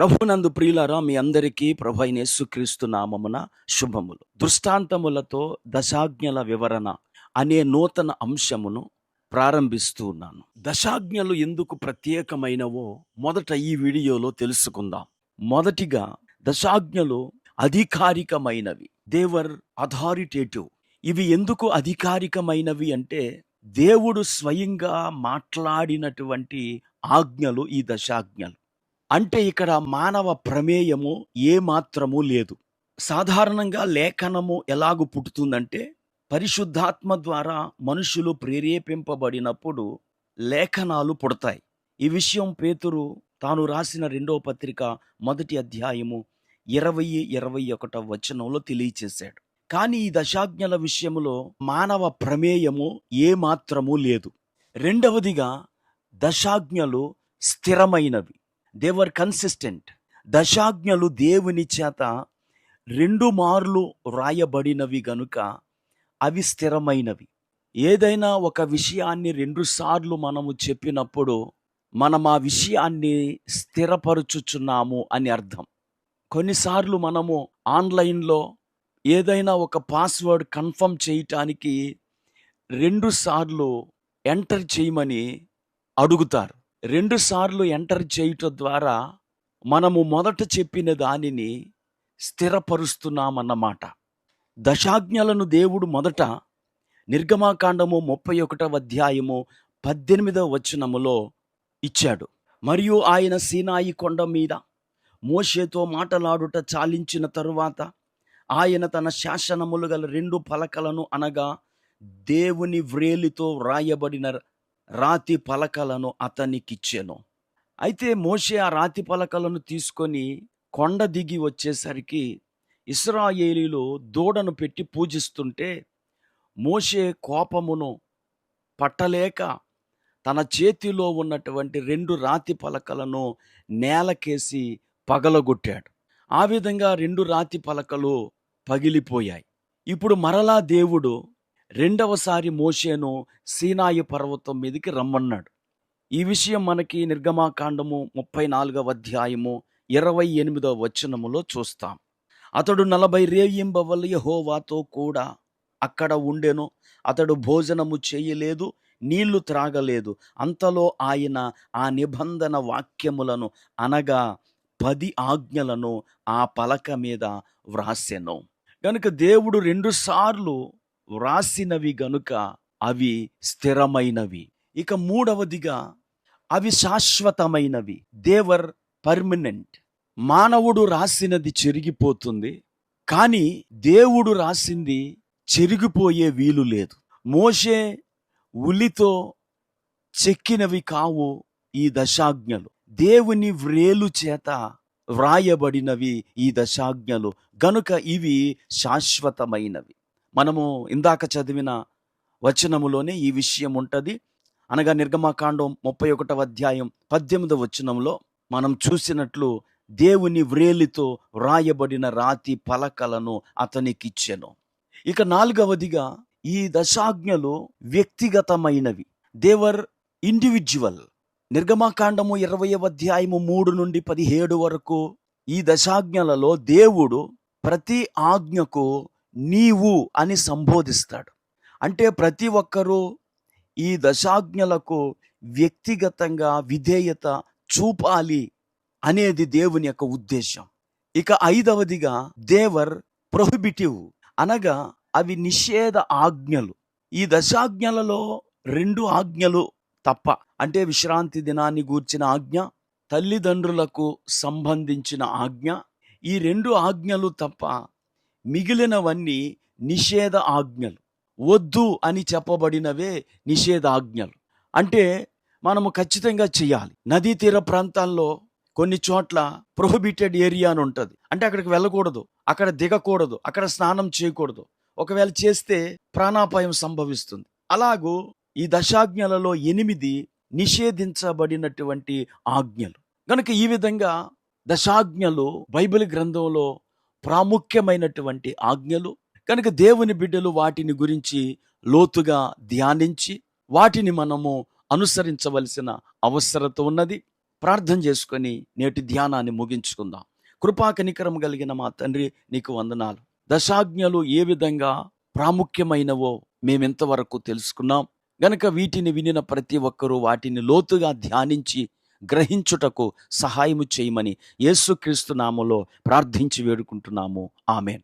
ప్రభునందు ప్రియులారా మీ అందరికీ ప్రభు అయిన యేసుక్రీస్తు నామమున శుభములు. దృష్టాంతములతో దశాజ్ఞల వివరణ అనే నూతన అంశమును ప్రారంభిస్తూ ఉన్నాను. దశాజ్ఞలు ఎందుకు ప్రత్యేకమైనవో మొదట ఈ వీడియోలో తెలుసుకుందాం. మొదటిగా దశాజ్ఞలు అధికారికమైనవి. దేవర్ అథారిటేటివ్. ఇవి ఎందుకు అధికారికమైనవి అంటే దేవుడు స్వయంగా మాట్లాడినటువంటి ఆజ్ఞలు ఈ దశాజ్ఞలు. అంటే ఇక్కడ మానవ ప్రమేయము ఏ మాత్రము లేదు. సాధారణంగా లేఖనము ఎలాగు పుట్టుతుందంటే పరిశుద్ధాత్మ ద్వారా మనుషులు ప్రేరేపింపబడినప్పుడు లేఖనాలు పుడతాయి. ఈ విషయం పేతురు తాను రాసిన రెండో పత్రిక మొదటి అధ్యాయము ఇరవై ఇరవై ఒకటో వచనంలో తెలియచేశాడు. కానీ ఈ దశాజ్ఞల విషయంలో మానవ ప్రమేయము ఏ మాత్రము లేదు. రెండవదిగా దశాజ్ఞలు స్థిరమైనవి. దేవర్ కన్సిస్టెంట్ దశాజ్ఞలు దేవుని చేత రెండు మార్లు వ్రాయబడినవి గనుక అవి స్థిరమైనవి. ఏదైనా ఒక విషయాన్ని రెండు సార్లు మనము చెప్పినప్పుడు మనం ఆ విషయాన్ని స్థిరపరుచుచున్నాము అని అర్థం. కొన్నిసార్లు మనము ఆన్లైన్లో ఏదైనా ఒక పాస్వర్డ్ కన్ఫర్మ్ చేయటానికి రెండు సార్లు ఎంటర్ చేయమని అడుగుతారు. రెండుసార్లు ఎంటర్ చేయుట ద్వారా మనము మొదట చెప్పిన దానిని స్థిరపరుస్తున్నామన్నమాట. దశాజ్ఞలను దేవుడు మొదట నిర్గమాకాండము ముప్పై ఒకటవ అధ్యాయము పద్దెనిమిదవ వచనములో ఇచ్చాడు. మరియు ఆయన సీనాయి కొండ మీద మోషేతో మాటలాడుట చాలించిన తరువాత ఆయన తన శాసనములు గల రెండు పలకలను అనగా దేవుని వ్రేలితో వ్రాయబడిన రాతి పలకలను అతనికిచ్చాను. అయితే మోషే ఆ రాతి పలకలను తీసుకొని కొండ దిగి వచ్చేసరికి ఇస్రాయేలీలో దూడను పెట్టి పూజిస్తుంటే మోషే కోపమును పట్టలేక తన చేతిలో ఉన్నటువంటి రెండు రాతి పలకలను నేలకేసి పగలగొట్టాడు. ఆ విధంగా రెండు రాతి పలకలు పగిలిపోయాయి. ఇప్పుడు మరలా దేవుడు రెండవసారి మోషేను సీనాయి పర్వతం మీదకి రమ్మన్నాడు. ఈ విషయం మనకి నిర్గమాకాండము ముప్పై నాలుగవ అధ్యాయము ఇరవై ఎనిమిదవ వచనములో చూస్తాం. అతడు నలభై రేయింబవల్ యహోవాతో కూడా అక్కడ ఉండెను. అతడు భోజనము చేయలేదు నీళ్ళు త్రాగలేదు. అంతలో ఆయన ఆ నిబంధన వాక్యములను అనగా పది ఆజ్ఞలను ఆ పలక మీద వ్రాసెను. కనుక దేవుడు రెండుసార్లు వ్రాసినవి గనుక అవి స్థిరమైనవి. ఇక మూడవదిగా అవి శాశ్వతమైనవి. They are permanent. మానవుడు రాసినది చెరిగిపోతుంది కానీ దేవుడు రాసింది చెరిగిపోయే వీలు లేదు. మోషే ఉలితో చెక్కినవి కావు ఈ దశాజ్ఞలు. దేవుని వ్రేలు చేత వ్రాయబడినవి ఈ దశాజ్ఞలు. గనుక ఇవి శాశ్వతమైనవి. మనము ఇందాక చదివిన వచనములోనే ఈ విషయం ఉంటుంది. అనగా నిర్గమాకాండం ముప్పై ఒకటవ అధ్యాయం పద్దెనిమిదవ వచనంలో మనం చూసినట్లు దేవుని వ్రేలితో వ్రాయబడిన రాతి పలకలను అతనికిచ్చెను. ఇక నాలుగవదిగా ఈ దశాజ్ఞలు వ్యక్తిగతమైనవి. దేవర్ ఇండివిజువల్ నిర్గమాకాండము ఇరవై అధ్యాయము మూడు నుండి పదిహేడు వరకు ఈ దశాజ్ఞలలో దేవుడు ప్రతి ఆజ్ఞకు నీవు అని సంబోధిస్తాడు. అంటే ప్రతి ఒక్కరూ ఈ దశాజ్ఞలకు వ్యక్తిగతంగా విధేయత చూపాలి అనేది దేవుని యొక్క ఉద్దేశం. ఇక ఐదవదిగా దేవర్ ప్రొహిబిటివ్ అనగా అవి నిషేధ ఆజ్ఞలు. ఈ దశాజ్ఞలలో రెండు ఆజ్ఞలు తప్ప అంటే విశ్రాంతి దినాన్ని గూర్చిన ఆజ్ఞ తల్లిదండ్రులకు సంబంధించిన ఆజ్ఞ ఈ రెండు ఆజ్ఞలు తప్ప మిగిలినవన్నీ నిషేధ ఆజ్ఞలు. వద్దు అని చెప్పబడినవే నిషేధ ఆజ్ఞలు. అంటే మనము ఖచ్చితంగా చేయాలి నదీ తీర ప్రాంతాల్లో కొన్ని చోట్ల ప్రొహిబిటెడ్ ఏరియా అని ఉంటుంది. అంటే అక్కడికి వెళ్ళకూడదు. అక్కడ దిగకూడదు. అక్కడ స్నానం చేయకూడదు. ఒకవేళ చేస్తే ప్రాణాపాయం సంభవిస్తుంది. అలాగూ ఈ దశాజ్ఞలలో ఎనిమిది నిషేధించబడినటువంటి ఆజ్ఞలు. కనుక ఈ విధంగా దశాజ్ఞలు బైబిల్ గ్రంథంలో ప్రాముఖ్యమైనటువంటి ఆజ్ఞలు. కనుక దేవుని బిడ్డలు వాటిని గురించి లోతుగా ధ్యానించి వాటిని మనము అనుసరించవలసిన అవసరత ఉన్నది. ప్రార్థన చేసుకొని నేటి ధ్యానాన్ని ముగించుకుందాం. కృపా కనికరం కలిగిన మా తండ్రి నీకు వందనాలు. దశాజ్ఞలు ఏ విధంగా ప్రాముఖ్యమైనవో మేమింతవరకు తెలుసుకున్నాం. గనక వీటిని వినిన ప్రతి ఒక్కరూ వాటిని లోతుగా ధ్యానించి గ్రహించుటకు సహాయము చేయమని యేసుక్రీస్తు నామలో ప్రార్థించి వేడుకుంటున్నాము. ఆమెన్.